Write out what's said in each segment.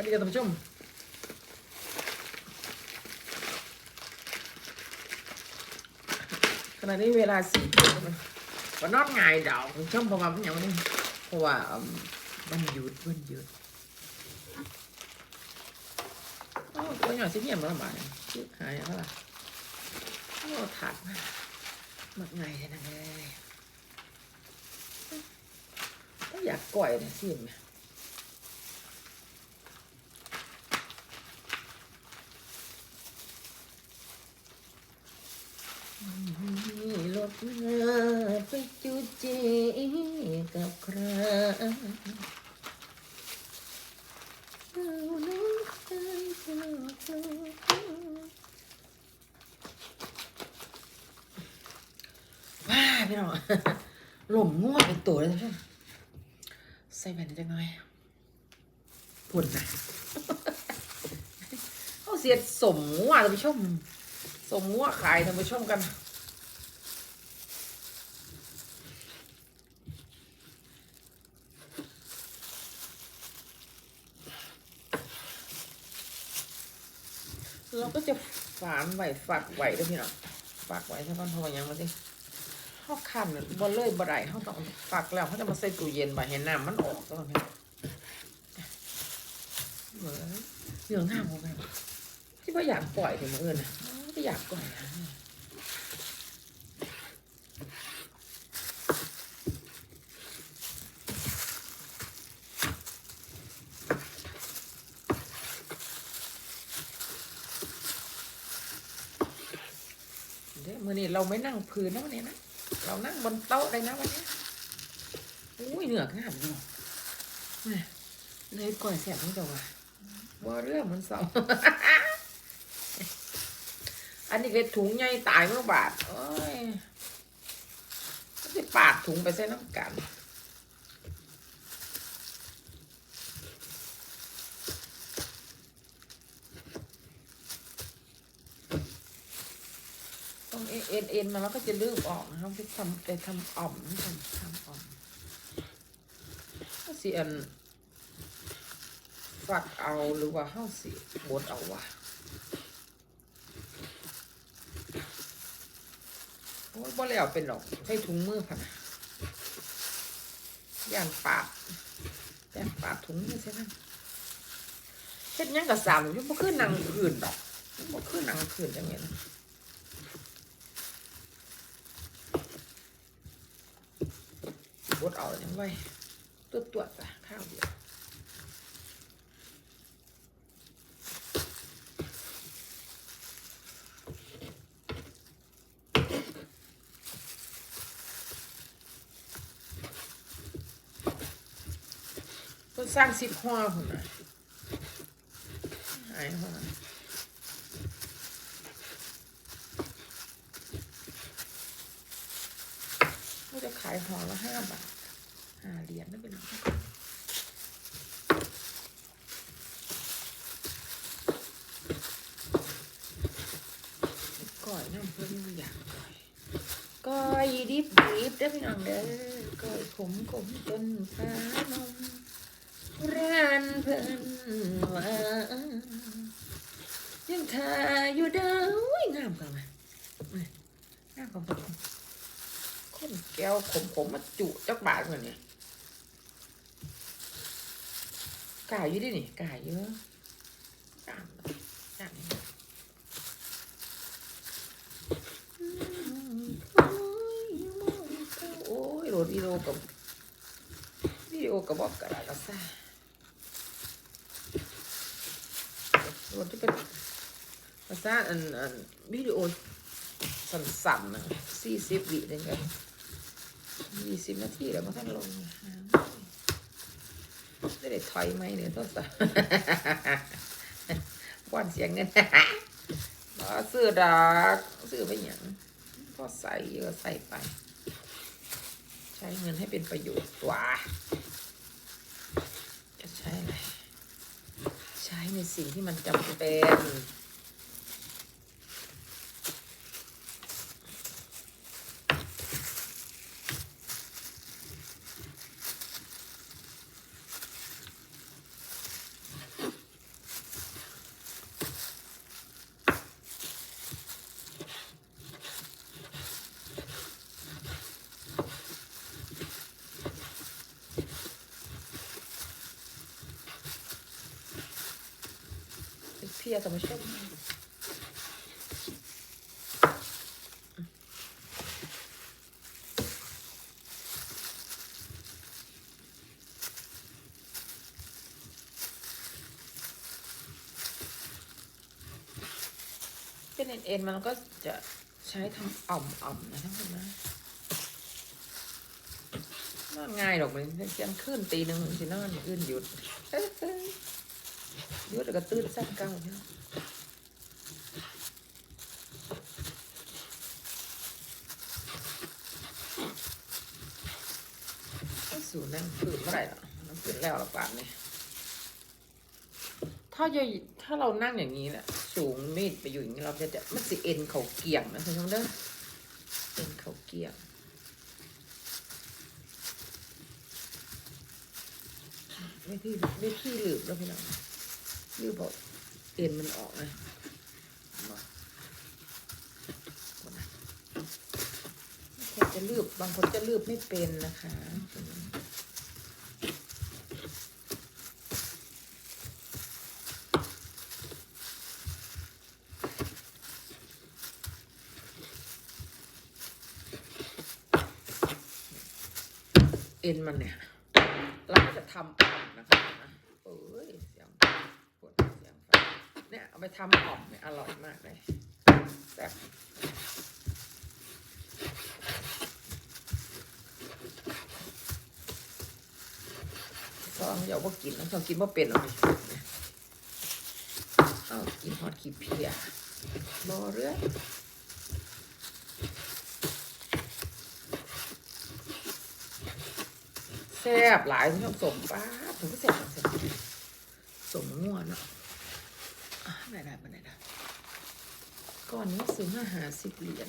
วัสดีครับท่านผู้ชมขณะนี้เวลาสี่ทุ่มแล้ววันนอดไงดอกท่านผู้ชมเพราะว่ามันอย่างนี้เพราะว่าอืมวันหยุดวันหยุดโอ้ตัวหน่อยสิเพียมแล้วบาทเนี่ยชื่อหายแล้วล่ะโอ้ถัดมามักไงแค่นั้นเลยก็อยากก่อยเนี่ยสิแม่มี รถมาไปจูเจกับใครว้าพี่น้องหล่มง่วงเป็นตัวเลยท่านผู้ชมใส่แว่นจังหน่อยพุ่นนะเขาเสียดสมงัวท่านผู้ชม สมงัวขายท่านผู้ชมกัน เราก็จะฝานไหวฝากไหวด้วยพี่น้องฝากไหวถ้าก้อนพอยังมาดิข้าคันบนเลยบ่ได้เขาต้องฝากแล้วเขาจะมาใส่ตู้เย็นบ่เห็นน้ำมันออกก็พี่น้องเหมือนเหลืองหน้าผมไงที่ว่าอยากปล่อยถึงมืออื่นนะไม่อยากปล่อยนะ มื่อนี้เราไม่นั่งพื้นนะวันนี้นะ เรานั่งบนโต๊ะเลยนะวันนี้อุ้ยเหนือกงามเลยเนี่ยเลยก่อยแสบนี่ตัวว่าบ่เรื่องมันเศร้าอันนี้ก็ถุงใหญ่ตายเมื่อบาทโอ้ยจะปาดถุงไปใส่น้ำกัน เอ็นเอ็นมาแล้วก็จะลืมออกนะครับไปทำไปทำอ่อมทำทำอ่อมก็สิอันฝักเอาหรือว่าเฮ้าสิบดเอาวะโอ้ยบ่แล้วเป็นหรอกใช้ถุงมือผ่ะนะย่างปาดย่างปาดถุงมือใช่ไหมเฮ็ดยังกับสามอยู่บ่คือหนังผืนดอกบ่คือหนังผืนจังเงี้ยนะ บ ไว้ตัวตัวจ้ะข้าวเดียวเพิ่นสร้างสิบห้อพุ่นนะหายห้อเขาจะขายห่อละห้าบาท ยญนั่นเป็นก่อยน้ำเพิ่นอยากก่อยก้อยดิบดิบได้พี่น้องเด้อก้อยขมขมต้นฟ้านมร้านเพิ่นว่ายังทาอยู่เด้องามกันไหมงามกันผมคนแก้วขมขมๆมาจุจักบาทเหมือนเนี่ย กาอยู่ดินี่กาเยอะกามกามนี่โอ้ยโหลดวิดีโอกับวิดีโอกับบอกกระดาษกระซ่าโหลดที่เป็นกระซ่าอันอันวิดีโอสั้นๆนะสี่สิบวิเองกันยี่สิบนาทีแล้วมาท่านลง ไม่ได้ถอยไหมเนี่ยทษสัว่านเสียงเงินบ่ซื้อดอกซื้อไปอยังพอใส่เยอะใส่ไป ใช้เงินให้เป็นประโยชน์ตัวจะใช้อะไรใช้ในสิ่งที่มันจำเป็น ลียร์ท่านผู้ชมเป็นเอ็นๆมันก็จะใช้ทำอ่อมๆนะทั้งหมดนะง่ายหรอกมันเที่ยงคืนตีหนึ่งมันสินอนอื่นหยุด หยุดแล้วก็ตื่นสั้นเก้าเนี่ยสู่นั่งฝืนเมื่อไหร่หรอนั่งฝืนแล้วหรอป่านนี้ถ้าจะถ้าเรานั่งอย่างนี้แหละสูงมีดไปอยู่อย่างนี้เราจะจะมันสิเอ็นเขาเกี่ยงนะคุณผู้ชมเด้อเอ็นเขาเกี่ยงไม่ที่ไม่ที่หลืบแล้วพี่น้อง ลืบบอกเอ็นมันออกนะมาก่อนนะแค่จะลืบบางคนจะลืบไม่เป็นนะคะเอ็นมันเนี่ย เราก็จะทำอ่อมนะคะนะเอ้ยเสียงปวดเสียงฟังเนี่ยเอา ไปทำอ่อมเนี่ยอร่อยมากเลยแซ่บซองอย่าว่ากินนะซองกินว่าเป็นหรอกเนี่ยเอากินฮอดขี้เพียบอเรื่อยแซ่บหลายคุณผู้ชมสมป้าถึงก็แซ่บสมง่วนเนาะ ไหนได้ไหนได้ก้อนนี้ซื้อมาหาสิบเหรียญ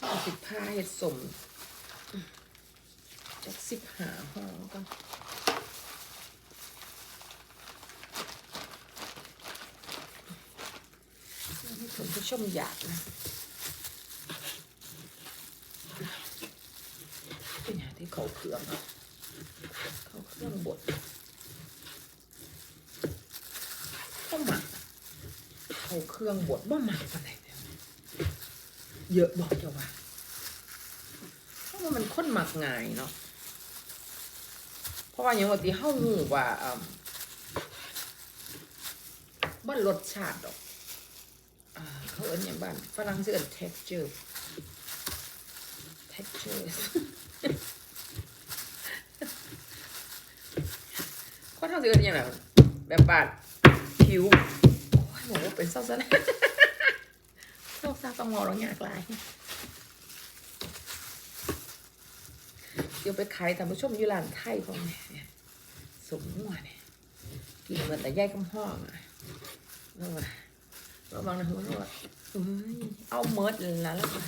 ห้าสิบผ้าเห็ดสมจากสิบหาห่อก็ให้คุณผู้ชมอยากนะเป็นอย่างที่เขาเครื่องเขาเครื่องบดก็หมัก เขาเครื่องบดบ่หมักอะไรเนี่ยเยอะบอกเจ้าว่าเพราะว่ามันค้นหมักง่ายเนาะเพราะว่าอย่างว่าที่เฮาหูว่าอ่าบ้านรสชาติดอกอ่าเขาเอิ้นอย่างบ้านฝรั่งเอิ้น texture texture ข้อเท่าสิเอิ้นอย่างไรแบบบาดผิว โอ้ยหเป็นเศร้าซะแล้วโรคซาตองอร้องอยากลายเดี๋ยวไปขายท่ผู้ชมอยู่ร้านไทยพวกนี้สมหัวเนี่ยกินเหมือนแต่ย่ายกำห้องอะแล้วว่าระวังนะหัวเราเอาเมิดแล้วว่า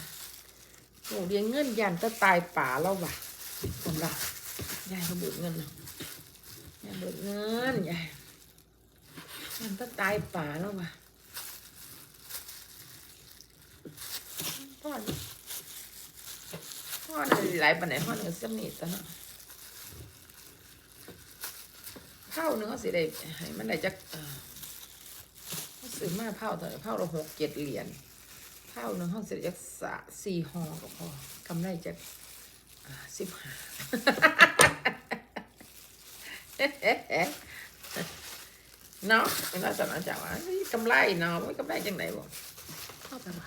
โอ้เรียงเงินยันตะตายป่าแล้วว่ะสำหรับยายเขาเบิดเงินเนาะยายเบิดเงินยายยันตะตายป่าแล้วว่ะ พ่อนี่พ่อนี่หลายปันไหนพ่อนี่ก็สนิทซะเนาะเท่านึงเขาสิได้ให้มันได้จักซื้อมาเผาเท่าไหร่เผาหกเจ็ดเหรียญเผาหนึงเขาสิได้จักสะสี่ห่อก็พอกำไรจักสิบห้าเนาะเป็นลักษณะจากว่ากำไรเนาะไม่กำไรจังไหนบ่เข้าไปบ่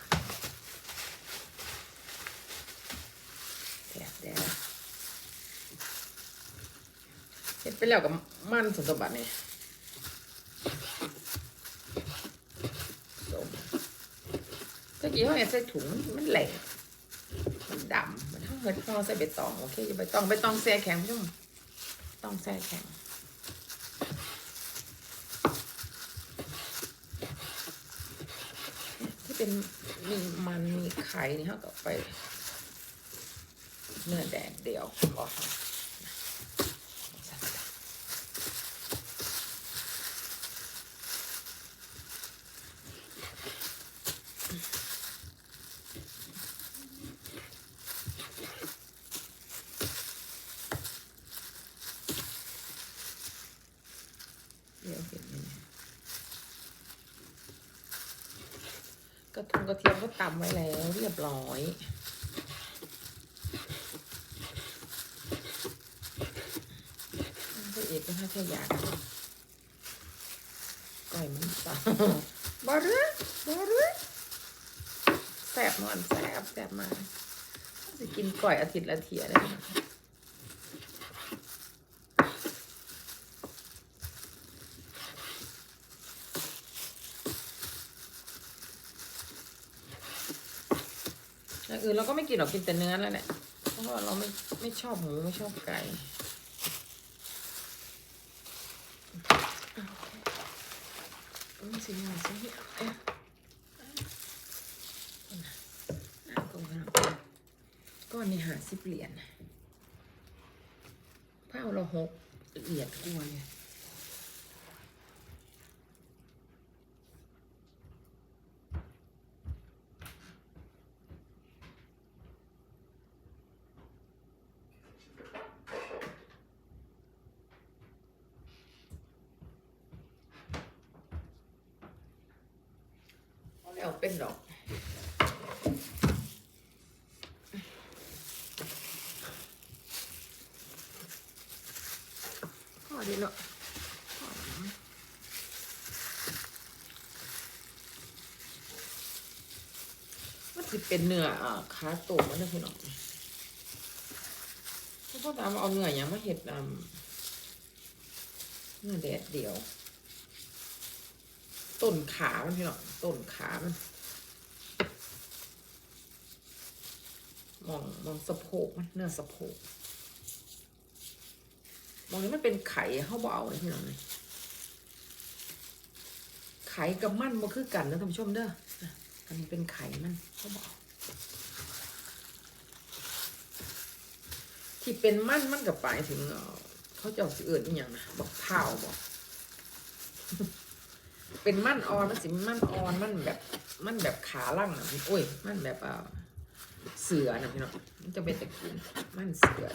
แซ่บ แด้วเห็ดไปแล้วกับมันสมบัตินี่ส้มตะกี้เขาเห็นใส่ถุงมันแหลกมันดำมันเท่าเหินพอใส่ใบตองโอเคใบตองใบตองแช่แข็งพุ่มต้องแช่แข็งที่เป็นมีมันมีไข่นี่เขาก็ไป เนื้อแดงเดียวพอทงกระเทียมก็ตำไว้แล้วเรียบร้อย เอกก็ให้ขยะก่อยมันสาบารึบารึแสบนอนแสบแสบมาจะกินก่อยอาทิตย์ละเทียได้นะอย่างอื่นเราก็ไม่กินหรอกกินแต่เนื้อแล้วแหละเพราะว่าเราไม่ไม่ชอบหมูไม่ชอบไก่ มันสิหน่อยสิเอ๊ะน่าก็ว่าก้อนนี้หาสิบเหรียญผ้าเราหกเหรียญกลัวเลย แล้วเป็นดอกพอดีเนาะมันสิเป็นเนื้ออ่าขาโตมันนะพี่น้องเพราะตามเอาเนื้ออย่างมาเห็ดนำเนื้อแดดเดียว ต้นขามันพี่น้อง ต้นขามันมองมองสะโพกมันเนื้อสะโพกมองนี้มันเป็นไข่เขาบอกเอาเลยพี่น้องเลยไข่กับมันบ่คือกันนะท่านผู้ชมเด้ออันนี้เป็นไข่มันเขาบอเอาที่เป็นมันมันกับปลายถึงเขาจะเอาสิเอื่นอย่างนะบอกเผาบอก เป็นมันอ่อนมันสิมันอ่อนมันแบบมันแบบขาล่างนะพี่โอ้ยมันแบบเสือนะพี่น้องมันจะเป็นตะกุนมันเสือ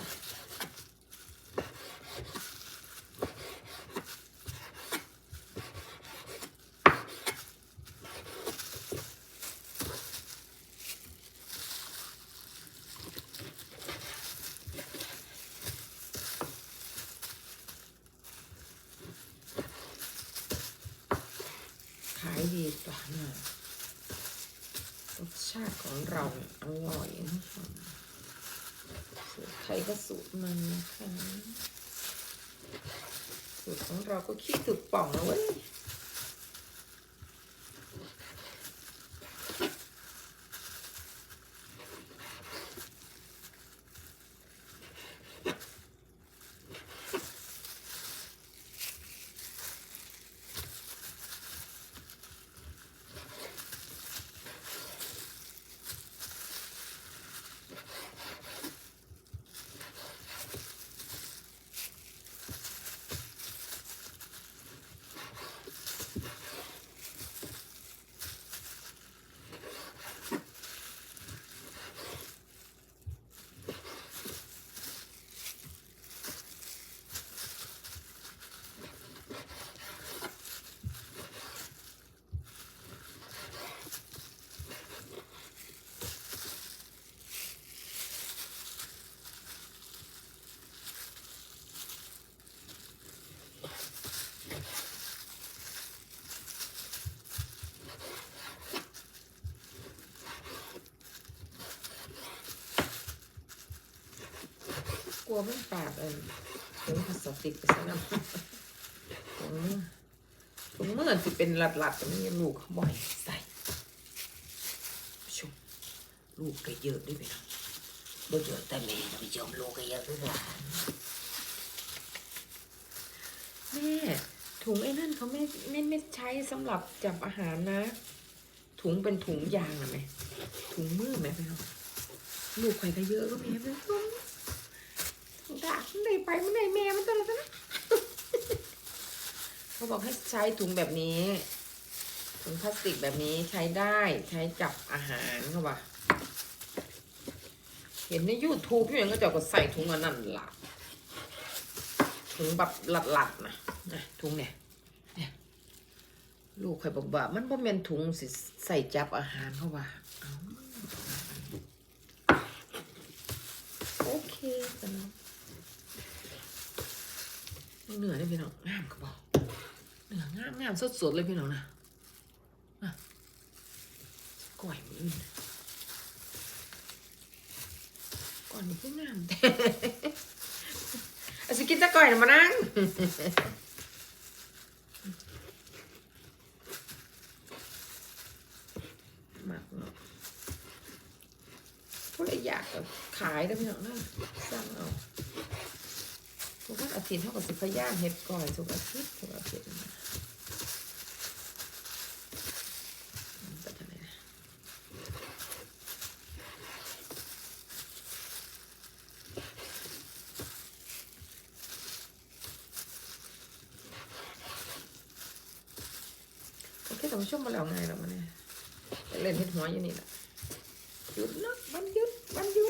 ขายดีกว่าเนี่ยรสชาติของเราอร่อยนะคะสูตรไทยก็สูตรมันนะคะ สูตรของเราก็คิดถึกป่องนะเว้ยก ลัวมันปากเออถึงพลาสติกไปซะแล้วถุงถุงเมื่อสิเป็นหลัดๆแต่ไม่ลูกเขาบ่อยใส่ชุบลูกก็เยอะด้วยไปนะบ่เยอะแต่แม่ท่านผู้ชมลูกก็เยอะด้วยลานแม่ถุงไอ้นั่นเขาไม่ไม่ไม่ใช้สำหรับจับอาหารนะ ถุงเป็นถุงยางอะไหมถุงมือไหมพี่น้องลูกใครก็เยอะก็แม่เป็นถุง ด่ามันได้ไปมันได้แม่มันตลอดนะเขาบอกให้ใช้ถุงแบบนี้ ถุงพลาสติกแบบนี้ใช้ได้ใช้จับอาหารเขาบอกเห็นในยูทูบพี่ยังก็จะก็ใส่ถุงอันนั้นละถุงแบบหลัดๆนะนะถุงเนี่ยลูกข่อยบอกว่ามันบ่แม่นถุงสิใส่จับอาหารเขาว่าเอาโอเคจ้ะ เนาะเหนือได้พี่น้องงามก็บอกเหนืองามงามสดๆเลยพี่น้องนะก่อยมืออื่นก่อนนี้คืองามแต่เอาสิกินตะก่อยนะมานั่งมากเนาะผู้ใดอยากขายได้พี่น้องนะสั่งเอาทุ กวันเท่ากับสิพยายามเฮ็ดก่อยทุกอาทิตย์ทุกอาทิตย์นะไปทางไหนนะโอเคท่านผู้ชมมาแล้วไงเรามาเนี่ยเล่นเฮ็ดหัวอยู่นี่แหละหยุดนะวันหยุดวันหยุด